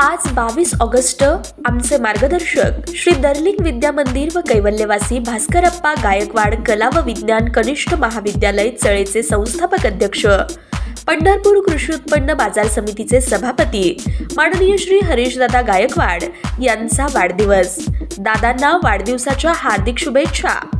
आज बावीस ऑगस्ट आमचे मार्गदर्शक श्री दर्लिंग विद्या मंदिर व कैवल्यवासी भास्करप्पा गायकवाड कला व विज्ञान कनिष्ठ महाविद्यालय चळेचे संस्थापक अध्यक्ष पंढरपूर कृषी उत्पन्न बाजार समितीचे सभापती माननीय श्री हरीशदादा गायकवाड यांचा वाढदिवस. दादांना वाढदिवसाच्या हार्दिक शुभेच्छा.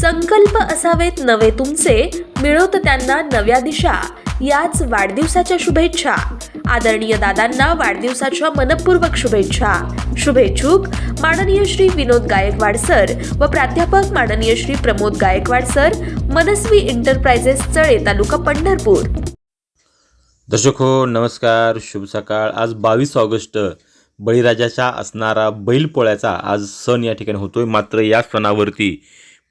संकल्प असावेत नवे तुमचे मिळवत त्यांना नव्या दिशा. याच वाढदिवसाच्या शुभेच्छा. आदरणीय दादांना वाढदिवसाच्या मनपूर्वक शुभेच्छा. शुभेच्छुक माननीय श्री विनोद गायकवाड सर व प्राध्यापक माननीय श्री प्रमोद गायकवाड सर मनस्वी एंटरप्राइजेस चळे तालुका पंढरपूर. दर्शक हो नमस्कार शुभ सकाळ. आज बावीस ऑगस्ट बळीराजाच्या असणारा बैलपोळ्याचा आज सण या ठिकाणी होतोय. मात्र या सणावरती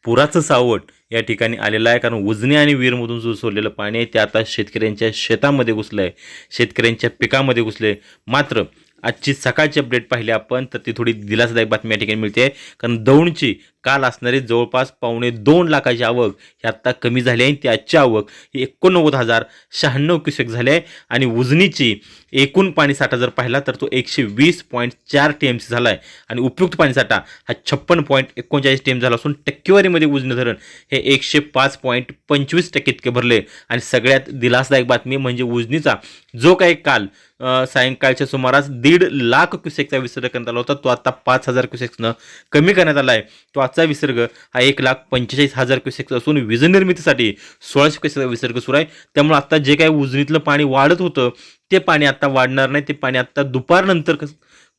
पुराचं सावट या ठिकाणी आलेलं आहे. कारण उजने आणि वीरमधून जो सोडलेलं पाणी आहे ते आता शेतकऱ्यांच्या शेतामध्ये घुसलं आहे. शेतकऱ्यांच्या पिकामध्ये घुसले मात्र आजची सकाळची अपडेट पाहिली आपण तर ती थोडी दिलासादायक बातमी या ठिकाणी मिळते. कारण दौंडची काल असणारी जवळपास पावणे दोन लाखाची आवक ही आत्ता कमी झाली आहे ती आजची आवक ही एकोणनव्वद हजार शहाण्णव क्युसेक झाली आहे. आणि उजनीची एकूण पाणीसाठा जर पाहिला तर तो एकशे वीस पॉईंट चार टी एम सी झाला आहे. आणि उपयुक्त पाणीसाठा हा छप्पन पॉईंट एकोणचाळीस टी एम झाला असून टक्केवारीमध्ये उजनी धरण हे एकशे पाच पॉईंट पंचवीस टक्के इतके भरले आणि सगळ्यात दिलासदायक बातमी म्हणजे उजनीचा जो काही काल सायंकाळच्या सुमारास दीड लाख क्युसेकचा विसर्ग करण्यात आला होता तो आता पाच हजार क्युसेक्सनं कमी करण्यात आला आहे. तो आजचा विसर्ग हा एक लाख पंचेचाळीस हजार क्युसेक्स असून वीजनिर्मितीसाठी सोळाशे क्युसेकचा विसर्ग सुरू आहे. त्यामुळे आत्ता जे काही उजनीतलं पाणी वाढत होतं ते पाणी आत्ता वाढणार नाही. ते पाणी आत्ता दुपारनंतर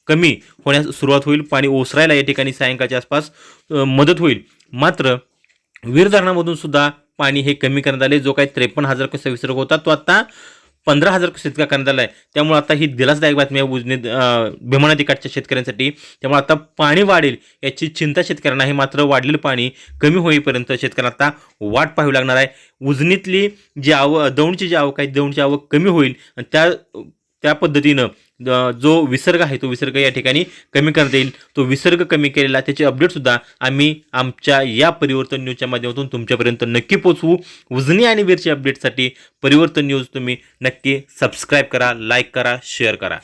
कमी होण्यास सुरुवात होईल. पाणी ओसरायला या ठिकाणी सायंकाळच्या आसपास मदत होईल. मात्र वीर धरणामधून सुद्धा पाणी हे कमी करण्यात आले. जो काही त्रेपन्न हजार क्युसेक विसर्ग होता तो आता पंधरा हजार क्युसेक करण्यात आला आहे. त्यामुळे आता ही दिलासदायक बातमी आहे उजनी भीमाना नदीकाठच्या शेतकऱ्यांसाठी. त्यामुळे आता पाणी वाढेल याची चिंता शेतकऱ्यांना आहे. मात्र वाढलेलं पाणी कमी होईपर्यंत शेतकऱ्यांना आता वाट पाहावी लागणार आहे. उजनीतली जी आवक दौंडची जी आवक आहे दौंडची आवक कमी होईल आणि त्या त्या पद्धतीनं जो विसर्ग आहे तो विसर्ग या ठिकाणी कमी करता येईल. तो विसर्ग कमी केलेला त्याचे अपडेटसुद्धा आम्ही आमच्या या परिवर्तन न्यूजच्या माध्यमातून तुमच्यापर्यंत नक्की पोचवू उजनी आणि वीरची अपडेटसाठी परिवर्तन न्यूज तुम्ही नक्की सबस्क्राईब करा लाईक करा शेअर करा.